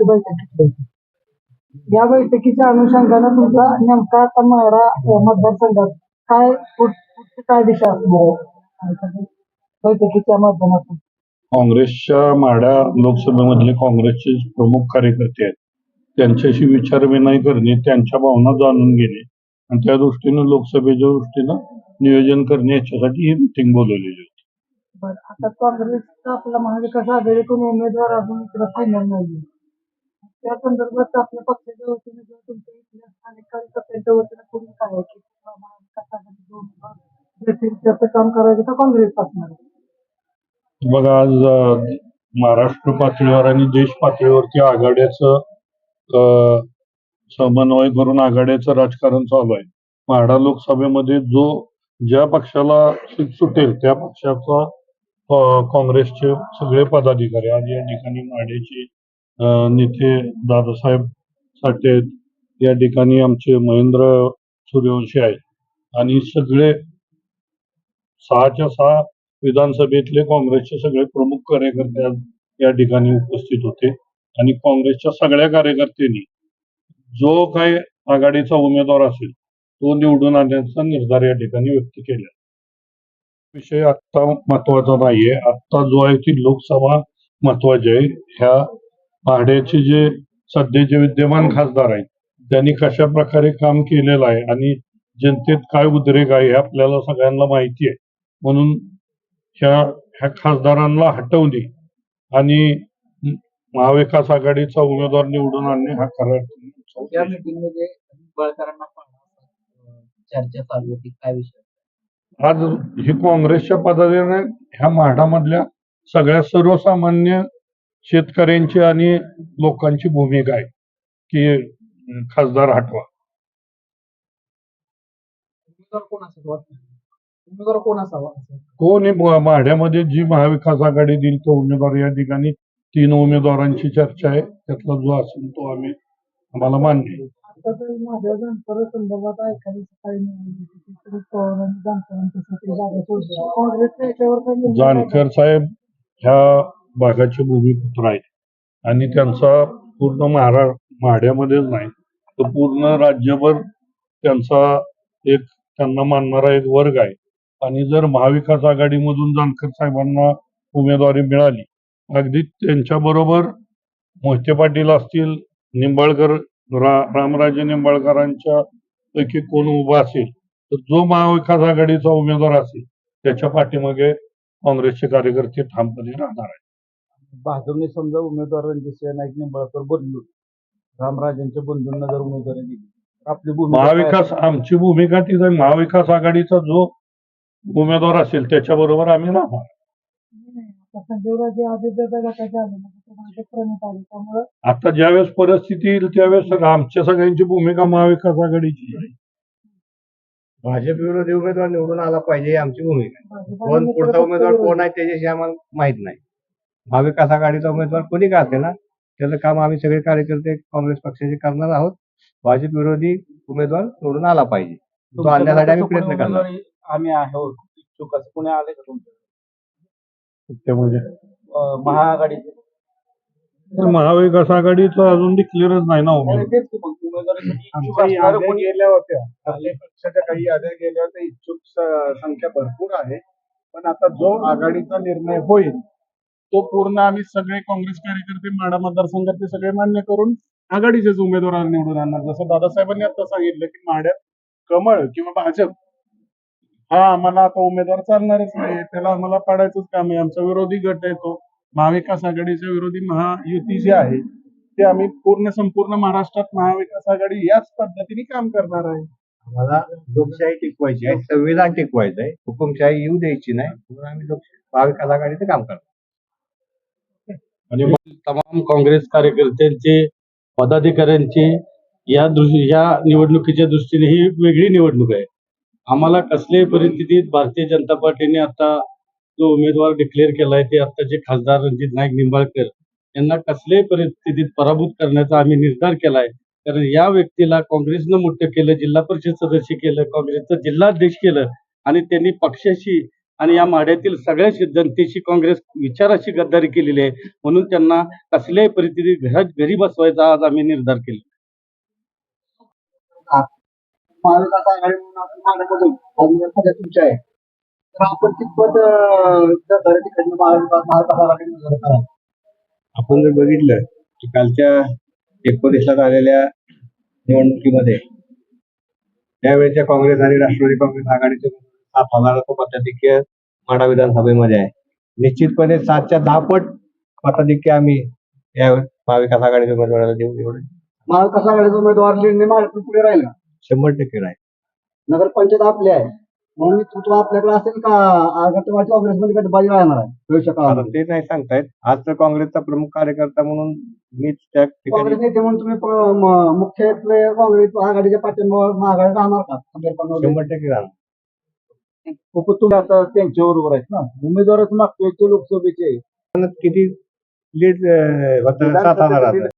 ती बैठक घेतली या बैठकीच्या अनुषंगानं तुमचा नेमका आता मायरा अं, मतदारसंघात काय काय दिशा असणार बैठकीच्या माध्यमातून. काँग्रेसच्या माढा लोकसभेमधले काँग्रेसचे प्रमुख कार्यकर्ते आहेत. त्यांच्याशी विचारविनिमय करणे त्यांच्या भावना जाणून घेणे आणि त्या दृष्टीनं लोकसभेच्या दृष्टीनं नियोजन करणे याच्यासाठी ही मिटिंग बोलवलेली होती. बरं आता काँग्रेसचा आपला महाविकास आघाडीतून उमेदवार अजून इकडे फायनल नाही त्या संदर्भात आपल्या पक्षाच्या वतीने किंवा तुमच्या इथल्या स्थानिक कार्यकर्त्यांच्या वतीने पुढे काय आहे की महाविकास आघाडीचे उमेदवार देतील त्याचं काम करायचं तर काँग्रेस असणार बघा आज महाराष्ट्र पातळीवर आणि देश पातळीवरती आघाड्याचं समन्वय करून आघाड्याचं राजकारण चालू आहे. माढा लोकसभेमध्ये जो ज्या पक्षाला सीट सुटेल त्या पक्षाचा काँग्रेसचे सगळे पदाधिकारी आज या ठिकाणी माढ्याचे नेते दादासाहेब साठे या ठिकाणी आमचे महेंद्र सूर्यवंशी आहेत. आणि सगळे सहाच्या सहा विधानसभेतले काँग्रेसचे सगळे प्रमुख कार्यकर्ते या ठिकाणी उपस्थित होते. आणि काँग्रेसच्या सगळ्या कार्यकर्त्यांनी जो काही आघाडीचा उमेदवार असेल तो निवडून आणण्याचा निर्धार या ठिकाणी व्यक्त केला. विषय आत्ता महत्त्वाचा नाहीये. आत्ता जो आहे ती लोकसभा महत्वाची आहे. ह्या पाहड्याचे जे सध्याचे विद्यमान खासदार आहेत त्यांनी कशा प्रकारे काम केलेलं आहे आणि जनतेत काय उद्रेक आहे हे आपल्याला सगळ्यांना माहिती आहे. म्हणून ह्या ह्या खासदारांना हटवणे आणि महाविकास आघाडीचा उमेदवार निवडून आणणे हा खरा या मीटिंगमध्ये निंबाळकरांना पाहण्याचा चर्चा चालू होती. काय विषय आज ही काँग्रेसच्या पदाधिकारी ह्या म्हाडामधल्या सगळ्या सर्वसामान्य शेतकऱ्यांची आणि लोकांची भूमिका आहे की खासदार हटवा. उमेदवार कोण असावा? कोण माढ्यामध्ये जी महाविकास आघाडी देईल तो उमेदवार या ठिकाणी. तीन उमेदवारांची चर्चा आहे त्यातला जो असेल तो आम्ही आम्हाला मान्य जानकर साहेब ह्या भागाचे भूमिपुत्र आहेत. आणि त्यांचा पूर्ण महारा माढ्यामध्येच नाही. तर पूर्ण राज्यभर त्यांचा एक त्यांना मानणारा एक वर्ग आहे. आणि जर महाविकास आघाडीमधून जानकर साहेबांना उमेदवारी मिळाली अगदी त्यांच्या बरोबर मोहिते पाटील असतील निंबाळकर रा रामराजे निंबाळकरांच्या पैकी कोण उभा असेल तर जो महाविकास आघाडीचा उमेदवार असेल त्याच्या पाठीमागे काँग्रेसचे कार्यकर्ते ठामपणे राहणार आहेत. भाजपने समजा उमेदवार रणजित नाईक निंबाळकर बदलून रामराजांच्या बंधूंना जर उमेदवारी दिली तर आपली भूमिका काय महाविकास असेल? आमची भूमिका तीच आहे महाविकास आघाडीचा जो उमेदवार असेल त्याच्याबरोबर आम्ही राहणार. आता संजयराजे आदित्य गटाचे आले म्हणजे तुम्हाला प्रणित आले त्यामुळे आता ज्यावेळेस परिस्थिती येईल त्यावेळेस सगळं आमच्या सगळ्यांची भूमिका महाविकास आघाडीची आहे भाजप विरोधी उमेदवार निवडून आला पाहिजे ही आमची भूमिका आहे. भाजपाने कोण पुढचा मित्रपक्ष उमेदवार विरोधी. कोण आहे त्याच्याशी आम्हाला माहीत नाही महाविकास आघाडीचा उमेदवार कोणी का असे ना त्याचं काम आम्ही सगळे कार्यकर्ते काँग्रेस पक्षाचे करणार आहोत. भाजप विरोधी उमेदवार निवडून आला पाहिजे. तो आणण्यासाठी आम्ही प्रयत्न करणार. उमेदवारी आम्ही आहोत. इच्छुक असं कोणी आले का तुमच्या? अं, महाआघाडीचे. तर महाविकास आघाडीचं अजून डिक्लेअरच नाही ना गेल्या होत्या. काही पक्षाच्या काही याद्या गेल्या होत्या. इच्छुक संख्या भरपूर आहे. पण आता जो आघाडीचा निर्णय होईल तो पूर्ण आम्ही सगळे काँग्रेस कार्यकर्ते माडा मतदारसंघातले सगळे मान्य करून आघाडीचेच उमेदवार निवडून आणणार. जसं दादासाहेबांनी आता सांगितलं की माड्यात कमळ किंवा भाजप हा आम्हाला आता उमेदवार चालणारच नाही. त्याला आम्हाला पाडायचंच काम आहे. आमचा विरोधी गट आहे तो. महाविकास आघाडीच्या विरोधी महायुती जी आहे ते आम्ही पूर्ण संपूर्ण महाराष्ट्रात महाविकास आघाडी याच पद्धतीने काम करणार आहे. आम्हाला लोकशाही टिकवायची आहे संविधान टिकवायचं आहे हुकुमशाही येऊ द्यायची नाही. म्हणून आम्ही लोकशाही महाविकास आघाडीचं काम करतो आणि तमाम काँग्रेस कार्यकर्त्यांचे पदाधिकाऱ्यांचे या या निवडणुकीच्या दृष्टीने ही वेगळी निवडणूक आहे. आम्हाला कसल्याही परिस्थितीत भारतीय जनता पार्टीने आता जो उमेदवार डिक्लेअर केलाय ते आत्ताचे खासदार रणजित नाईक निंबाळकर यांना कसल्याही परिस्थितीत पराभूत करण्याचा आम्ही निर्धार केलाय. कारण या व्यक्तीला काँग्रेसनं मोठं केलं जिल्हा परिषद सदस्य केलं काँग्रेसचं जिल्हाध्यक्ष केलं आणि त्यांनी पक्षाशी आणि या माढ्यातील सगळ्याच जनतेशी काँग्रेस विचाराशी गद्दारी केलेली आहे. म्हणून त्यांना कसल्याही परिस्थितीत घरात घरी बसवायचा आज आम्ही निर्धार केला आपण जर बघितलं की कालच्या एकोणीसला झालेल्या निवडणुकीमध्ये त्यावेळेच्या काँग्रेस आणि राष्ट्रवादी काँग्रेस आघाडीचे सात हजाराचं मताधिक्य माढा विधानसभेमध्ये आहे. निश्चितपणे सातच्या दहा पट मताधिक्य आम्ही या महाविकास आघाडीच्या उमेदवाराला देऊ एवढे. महाविकास आघाडीचा उमेदवार महाराष्ट्र पुढे राहील. का शंभर टक्के राहील. नगरपंचायत आपली आहे. म्हणून नेतृत्व आपल्याकडे असेल का गटवादी काँग्रेसमध्ये गटबाजी राहणार आहे? भविष्य आता काळामध्ये ते नाही सांगतायत. आज तर काँग्रेसचा प्रमुख कार्यकर्ता म्हणून मीच त्या ठिकाणी काँग्रेस नेते म्हणून तुम्ही म- मुख्यत्वे काँग्रेस आघाडीच्या पाठिंब्यावर महाआघाडी राहणार का? शंभर टक्के राहणार. तुम्ही आता त्यांच्या बरोबर आहेत ना. उमेदवारच ते लोकसभेचे. किती लीड सात